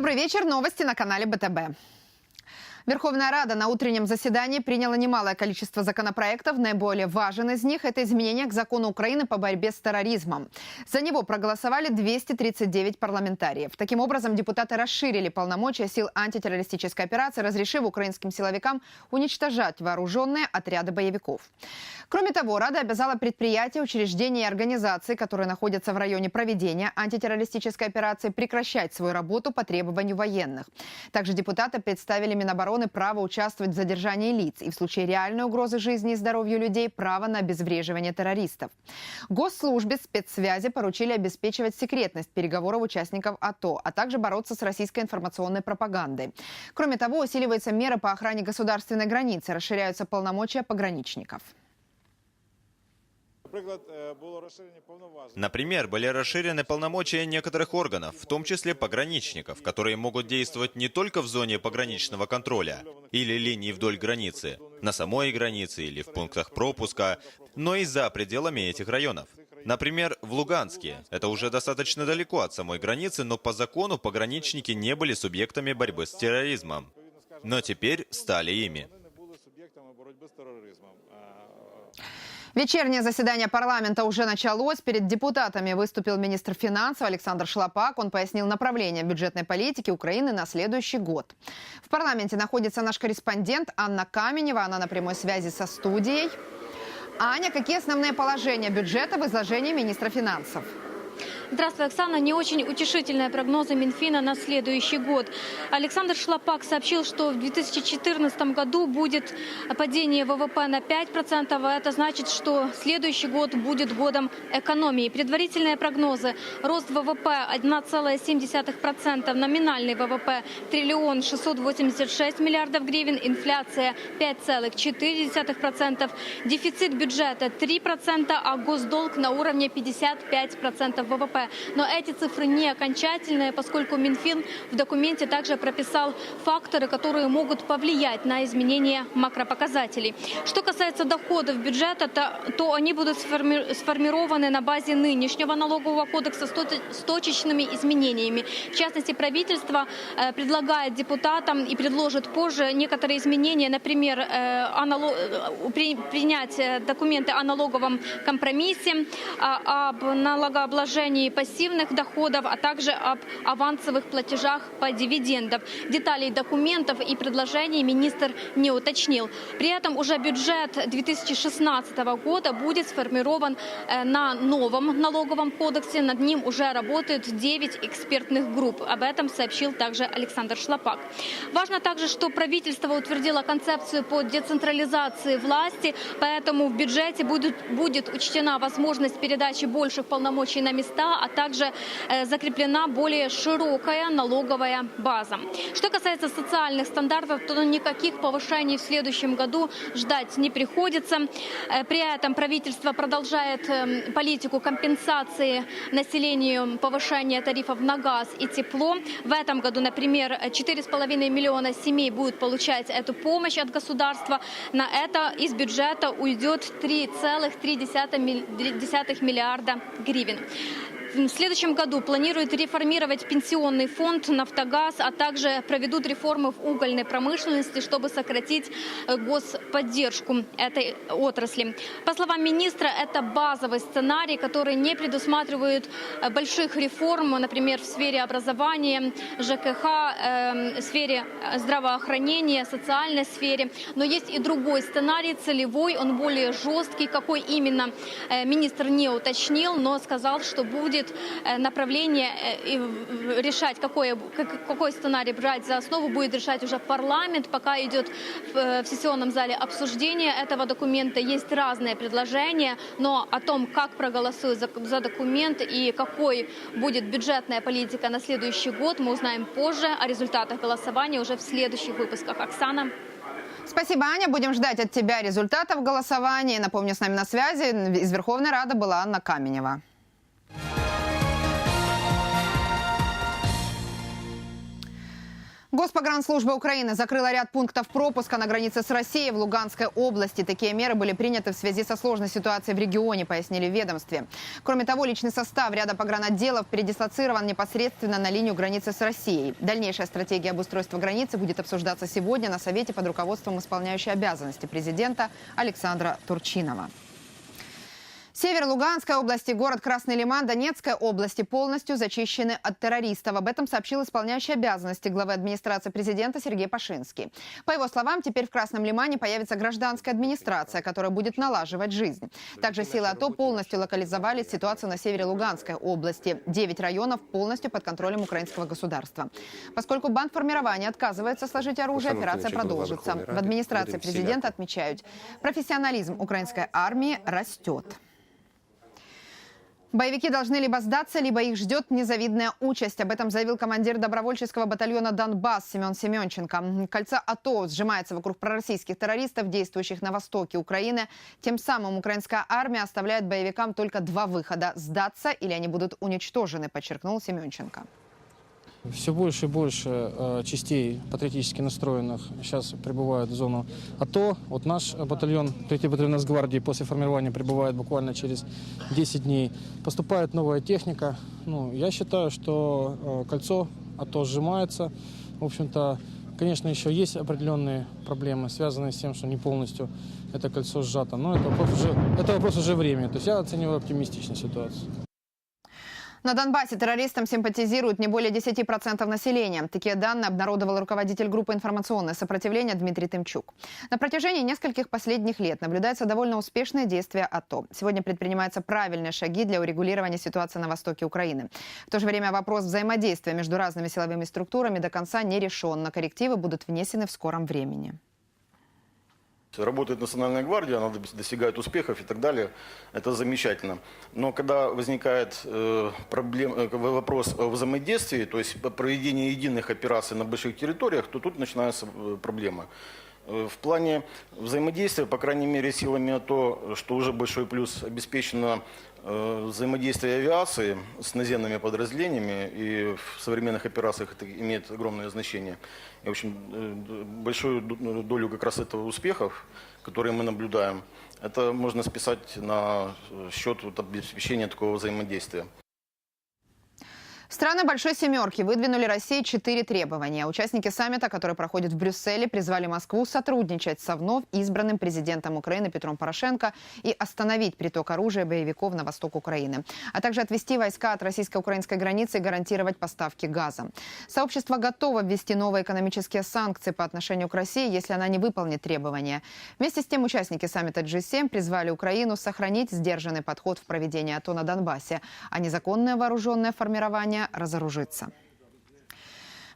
Добрый вечер. Новости на канале БТБ. Верховная Рада на утреннем заседании приняла немалое количество законопроектов. Наиболее важен из них – это изменение к закону Украины по борьбе с терроризмом. За него проголосовали 239 парламентариев. Таким образом, депутаты расширили полномочия сил антитеррористической операции, разрешив украинским силовикам уничтожать вооруженные отряды боевиков. Кроме того, Рада обязала предприятия, учреждения и организации, которые находятся в районе проведения антитеррористической операции, прекращать свою работу по требованию военных. Также депутаты представили Минобороны право участвовать в задержании лиц и в случае реальной угрозы жизни и здоровью людей право на обезвреживание террористов. Госслужбе спецсвязи поручили обеспечивать секретность переговоров участников АТО, а также бороться с российской информационной пропагандой. Кроме того, усиливаются меры по охране государственной границы, расширяются полномочия пограничников. Например, были расширены полномочия некоторых органов, в том числе пограничников, которые могут действовать не только в зоне пограничного контроля или линии вдоль границы, на самой границе или в пунктах пропуска, но и за пределами этих районов. Например, в Луганске. Это уже достаточно далеко от самой границы, но по закону пограничники не были субъектами борьбы с терроризмом. Но теперь стали ими. Вечернее заседание парламента уже началось. Перед депутатами выступил министр финансов Александр Шлопак. Он пояснил направление бюджетной политики Украины на следующий год. В парламенте находится наш корреспондент Анна Каменева. Она на прямой связи со студией. Аня, какие основные положения бюджета в изложении министра финансов? Здравствуй, Оксана. Не очень утешительные прогнозы Минфина на следующий год. Александр Шлопак сообщил, что в 2014 году будет падение ВВП на 5%. А это значит, что следующий год будет годом экономии. Предварительные прогнозы. Рост ВВП 1,7%, номинальный ВВП триллион 686 миллиардов гривен, инфляция 5,4%, дефицит бюджета 3%, а госдолг на уровне 55% ВВП. Но эти цифры не окончательные, поскольку Минфин в документе также прописал факторы, которые могут повлиять на изменение макропоказателей. Что касается доходов бюджета, то, то они будут сформи сформированы на базе нынешнего налогового кодекса с точечными изменениями. В частности, правительство э, предлагает депутатам и предложит позже некоторые изменения, например, э, э, при, принять э, документы о налоговом компромиссе, э, об налогообложении пассивных доходов, а также об авансовых платежах по дивидендам. Деталей документов и предложений министр не уточнил. При этом уже бюджет 2016 года будет сформирован э, на новом налоговом кодексе. Над ним уже работают 9 экспертных групп. Об этом сообщил также Александр Шлопак. Важно также, что правительство утвердило концепцию по децентрализации власти, поэтому в бюджете будет, будет учтена возможность передачи больших полномочий на места, а также э, закреплена более широкая налоговая база. Что касается социальных стандартов, то никаких повышений в следующем году ждать не приходится. Э, при этом правительство продолжает э, политику компенсации населению повышения тарифов на газ и тепло. В этом году, например, 4,5 миллиона семей будут получать эту помощь от государства. На это из бюджета уйдет 3,3 миллиарда гривен. В следующем году планируют реформировать пенсионный фонд «Нафтогаз», а также проведут реформы в угольной промышленности, чтобы сократить э, господдержку этой отрасли. По словам министра, это базовый сценарий, который не предусматривает э, больших реформ, например, в сфере образования, ЖКХ, э, сфере здравоохранения, социальной сфере. Но есть и другой сценарий, целевой, он более жесткий. Какой именно э, министр не уточнил, но сказал, что будет будет э, направление э, решать, какой, какой сценарий брать за основу, будет решать уже парламент. Пока идет э, в сессионном зале обсуждение этого документа, есть разные предложения, но о том, как проголосуют за, за документ и какой будет бюджетная политика на следующий год, мы узнаем позже. О результатах голосования уже в следующих выпусках. Оксана. Спасибо, Аня. Будем ждать от тебя результатов голосования. Напомню, с нами на связи из Верховной Рады была Анна Каменева. Госпогранслужба Украины закрыла ряд пунктов пропуска на границе с Россией в Луганской области. Такие меры были приняты в связи со сложной ситуацией в регионе, пояснили в ведомстве. Кроме того, личный состав ряда погранотделов передислоцирован непосредственно на линию границы с Россией. Дальнейшая стратегия обустройства границы будет обсуждаться сегодня на Совете под руководством исполняющей обязанности президента Александра Турчинова. Север Луганской области, город Красный Лиман Донецкой области полностью зачищены от террористов. Об этом сообщил исполняющий обязанности главы администрации президента Сергей Пашинский. По его словам, теперь в Красном Лимане появится гражданская администрация, которая будет налаживать жизнь. Также силы АТО полностью локализовали ситуацию на севере Луганской области. Девять районов полностью под контролем украинского государства. Поскольку бандформирование отказывается сложить оружие, операция продолжится. В администрации президента отмечают, профессионализм украинской армии растет. Боевики должны либо сдаться, либо их ждет незавидная участь. Об этом заявил командир добровольческого батальона «Донбасс» Семен Семенченко. Кольца АТО сжимается вокруг пророссийских террористов, действующих на востоке Украины. Тем самым украинская армия оставляет боевикам только два выхода – сдаться или они будут уничтожены, подчеркнул Семенченко. Все больше и больше э, частей патриотически настроенных сейчас прибывают в зону АТО. Вот наш батальон, 3-й батальон Нацгвардии после формирования прибывает буквально через 10 дней. Поступает новая техника. Ну, я считаю, что э, кольцо АТО сжимается. В общем-то, конечно, еще есть определенные проблемы, связанные с тем, что не полностью это кольцо сжато. Но это вопрос уже, это вопрос уже времени. То есть я оцениваю оптимистично ситуацию. На Донбассе террористам симпатизируют не более 10% населения. Такие данные обнародовал руководитель группы информационное сопротивление Дмитрий Тымчук. На протяжении нескольких последних лет наблюдается довольно успешное действие АТО. Сегодня предпринимаются правильные шаги для урегулирования ситуации на востоке Украины. В то же время вопрос взаимодействия между разными силовыми структурами до конца не решен. На коррективы будут внесены в скором времени. Работает Национальная гвардия, она достигает успехов и так далее. Это замечательно. Но когда возникает э, проблем, э, вопрос о взаимодействии, то есть проведение единых операций на больших территориях, то тут начинаются э, проблемы. В плане взаимодействия, по крайней мере, силами АТО, что уже большой плюс, обеспечено взаимодействие авиации с наземными подразделениями, и в современных операциях это имеет огромное значение. И, в общем, э, большую долю как раз этого успехов, которые мы наблюдаем, это можно списать на счет вот обеспечения такого взаимодействия. Страны Большой Семерки выдвинули России четыре требования. Участники саммита, который проходит в Брюсселе, призвали Москву сотрудничать со вновь избранным президентом Украины Петром Порошенко и остановить приток оружия боевиков на восток Украины, а также отвести войска от российско-украинской границы и гарантировать поставки газа. Сообщество готово ввести новые экономические санкции по отношению к России, если она не выполнит требования. Вместе с тем участники саммита G7 призвали Украину сохранить сдержанный подход в проведении АТО на Донбассе, а незаконное вооруженное формирование разоружиться.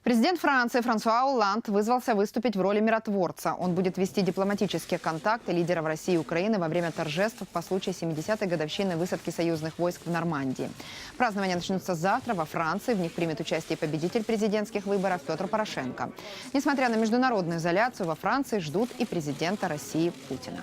Президент Франции Франсуа Олланд вызвался выступить в роли миротворца. Он будет вести дипломатические контакты лидеров России и Украины во время торжеств по случаю 70-й годовщины высадки союзных войск в Нормандии. Празднования начнутся завтра во Франции. В них примет участие победитель президентских выборов Петр Порошенко. Несмотря на международную изоляцию, во Франции ждут и президента России Путина.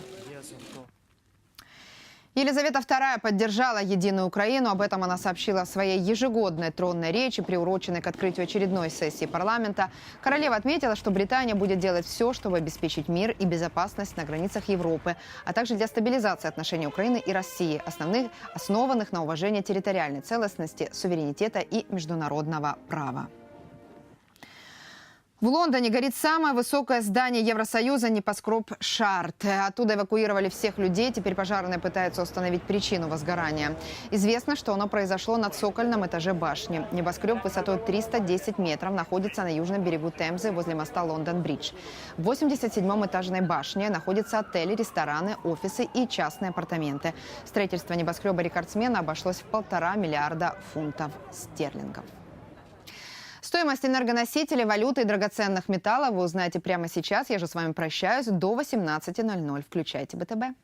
Елизавета II поддержала «Единую Украину». Об этом она сообщила в своей ежегодной тронной речи, приуроченной к открытию очередной сессии парламента. Королева отметила, что Британия будет делать все, чтобы обеспечить мир и безопасность на границах Европы, а также для стабилизации отношений Украины и России, основных, основанных на уважении территориальной целостности, суверенитета и международного права. В Лондоне горит самое высокое здание Евросоюза небоскреб Шарт. Оттуда эвакуировали всех людей. Теперь пожарные пытаются установить причину возгорания. Известно, что оно произошло на цокольном этаже башни. Небоскреб высотой 310 метров находится на южном берегу Темзы возле моста Лондон-Бридж. В 87-м этажной башне находятся отели, рестораны, офисы и частные апартаменты. Строительство небоскреба рекордсмена обошлось в полтора миллиарда фунтов стерлингов. Стоимость энергоносителей, валюты и драгоценных металлов вы узнаете прямо сейчас. Я же с вами прощаюсь до 18.00. Включайте БТБ.